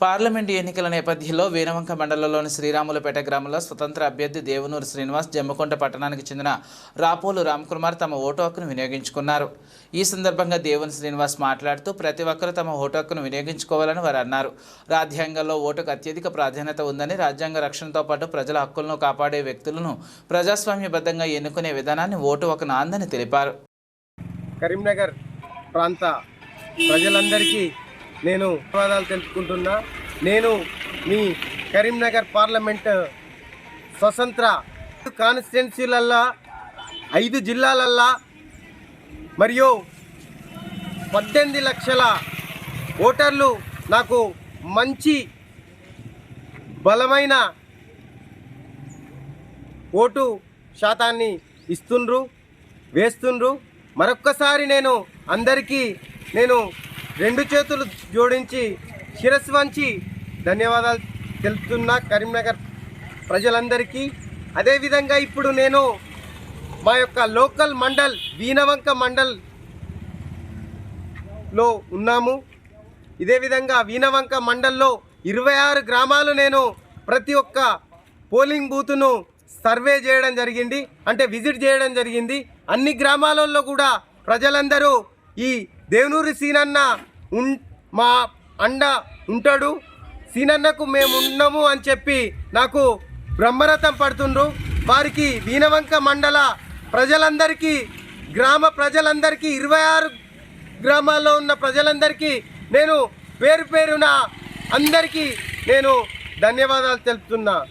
Parliament ఎన్నికల నేపథ్యంలో వీరవంక మండలంలోని శ్రీరాములపేట గ్రామంలో స్వతంత్ర అభ్యర్థి దేవనూరు శ్రీనివాస్ జమ్మకొండ పట్టణానికి చెందిన రాపోలు రామ్కుమార్ తమ ఓటు హక్కును వినియోగించుకున్నారు. ఈ సందర్భంగా దేవుని శ్రీనివాస్ మాట్లాడుతూ ప్రతి ఒక్కరూ తమ ఓటు హక్కును వినియోగించుకోవాలని వారు అన్నారు. రాజ్యాంగంలో ఓటుకు అత్యధిక ప్రాధాన్యత ఉందని రాజ్యాంగ రక్షణతో పాటు ప్రజల హక్కులను కాపాడే వ్యక్తులను ప్రజాస్వామ్యబద్ధంగా ఎన్నుకునే విధానాన్ని ఓటు ఒక నాందని తెలిపారు. కరీంనగర్ ప్రాంత ప్రజలందరికీ నేను ధన్యవాదాలు తెలుపుకుంటున్నా. నేను మీ కరీంనగర్ పార్లమెంట్ స్వతంత్ర కాన్స్టిట్యున్సీలల్లా ఐదు జిల్లాలల్లా మరియు పద్దెనిమిది లక్షల ఓటర్లు నాకు మంచి బలమైన ఓటు శాతాన్ని ఇస్తుండ్రు వేస్తుండ్రు. మరొక్కసారి నేను అందరికీ నేను రెండు చేతులు జోడించి శిరస్సు వంచి ధన్యవాదాలు తెలుపుతున్న కరీంనగర్ ప్రజలందరికీ. అదేవిధంగా ఇప్పుడు నేను మా యొక్క లోకల్ మండల్ వీణవంక మండల్లో ఉన్నాము. ఇదే విధంగా వీనవంక మండల్లో ఇరవై ఆరు గ్రామాలు నేను ప్రతి ఒక్క పోలింగ్ బూత్ను సర్వే చేయడం జరిగింది. అంటే విజిట్ చేయడం జరిగింది. అన్ని గ్రామాలలో కూడా ప్రజలందరూ ఈ దేవునూరి సీనన్న ఉన్ మా అండ ఉంటాడు. సీనన్నకు మేము ఉన్నాము అని చెప్పి నాకు బ్రహ్మరథం పడుతుండ్రు. వారికి వీనవంక మండల ప్రజలందరికీ గ్రామ ప్రజలందరికీ ఇరవై ఆరు గ్రామాల్లో ఉన్న ప్రజలందరికీ నేను పేరు పేరున అందరికీ నేను ధన్యవాదాలు తెలుపుతున్నా.